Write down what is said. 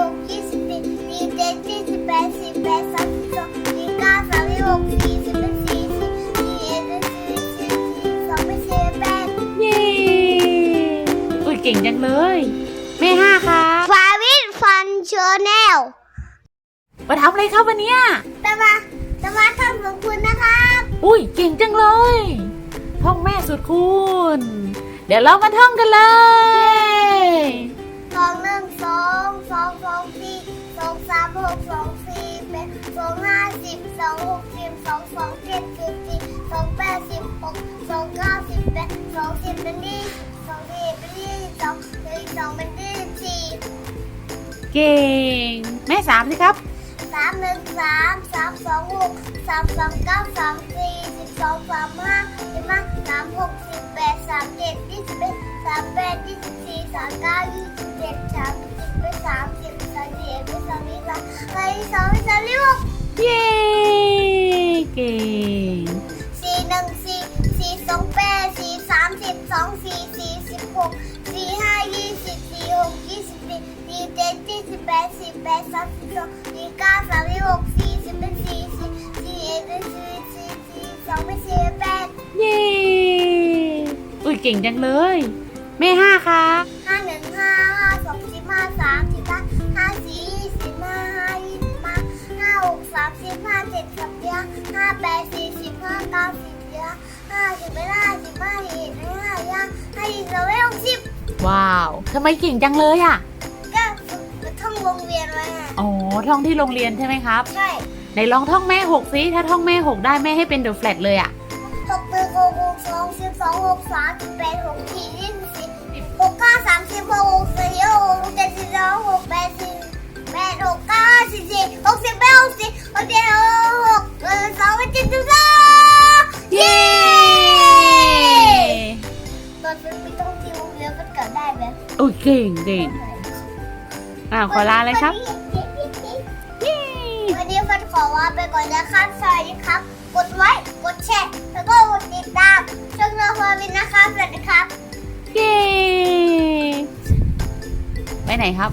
หกยี่สิบสี่สี่เจ็ดยี่สิบแปดสี่แปดสามสิบสองสี่เก้าสามสิบหกสี่สิบเป็นสี่สิบสี่เอ็ดเป็นสี่สี่สี่สองเป็นสี่แปดเย้อุ้ยเก่งจังเลยแม่ห้าครับฟาวิทฟันชแนลมาทำอะไรครับวันเนี้ยจะมาจะมาทำของคุณนะครับ อุ้ยเก่งจังเลยท่องแม่สุดคุณ เดี๋ยวเรามาท่องกันเลย สิบสองหกสิบสองสองเจ็ดสิบสี่สองแปดสิบหกสองเก้าสิบแปดสองสิบเป็นยี่สิบสองสิบเป็นยี่สิบสองยี่สิบสองเป็นยี่สิบสี่เก่ง แม่สามสิครับสามหนึ่งสามสามสองหกสามสองเก้าสามสี่สิบสองสามห้าสิบห้าสามหกสิบแปดสามเจ็ดยี่สิบเอ็ดสามแปดยี่สิบสี่สามเก้ายี่สิบเจ็ดสามสิบเป็นสามสิบสามสิบเอ็ดเป็นสามสิบสามไปสองเป็นสามสิบหกเย้เก่ง สี่หนึ่งสี่สี่สองแปดสี่สามสิบสองสี่สี่สิบหกสี่ห้ายี่สิบสี่หกยี่สิบสี่สี่เจ็ดยี่สิบแปดสี่แปดสามสิบสองสี่เก้าสามสิบหกสี่สิบเป็นสี่สี่สี่เอ็ดเป็นสี่สี่สี่สองเป็นสี่แปดเย้ อุ้ยเก่งจังเลย แม่ห้าครับห้าหนึ่งห้าห้าสองสิบห้าสามสิบ แปดสี่สิบห้าเก้าสิบเดียวห้าสิบไม่ได้สิบห้าเอ็ดห้าย่าห้ายี่สิบไม่หกสิบว้าวทำไมเก่งจังเลยอะ ก็ท่องวงเวียนไว้ไงอ๋อท่องที่โรงเรียนใช่ไหมครับ ใช่ไหนลองท่องแม่หกสิถ้าท่องแม่หกได้แม่ให้เป็นเดอะแฟลตเลยอะหกหนึ่หกหกสองสิบสองหกสามสิบแปดหกสี่ยี่สิบสี่หกเก้าสามสิบหกหกสี่หกเจ็ดสิบสองหกแปดสิบแปดหกเก้าสิบสี่หกสิบแปดหกสิบหกเจ็ด เก่งเก่งอ่าขอลาเลยครับเย้วันนี้ฟันขอลาไปก่อนนะครับสวัสดีครับ กดไลค์กดแชร์แล้วก็กดติดตามช่องเราพอวินนะครับสวัสดีครับเย้ไปไหนครับ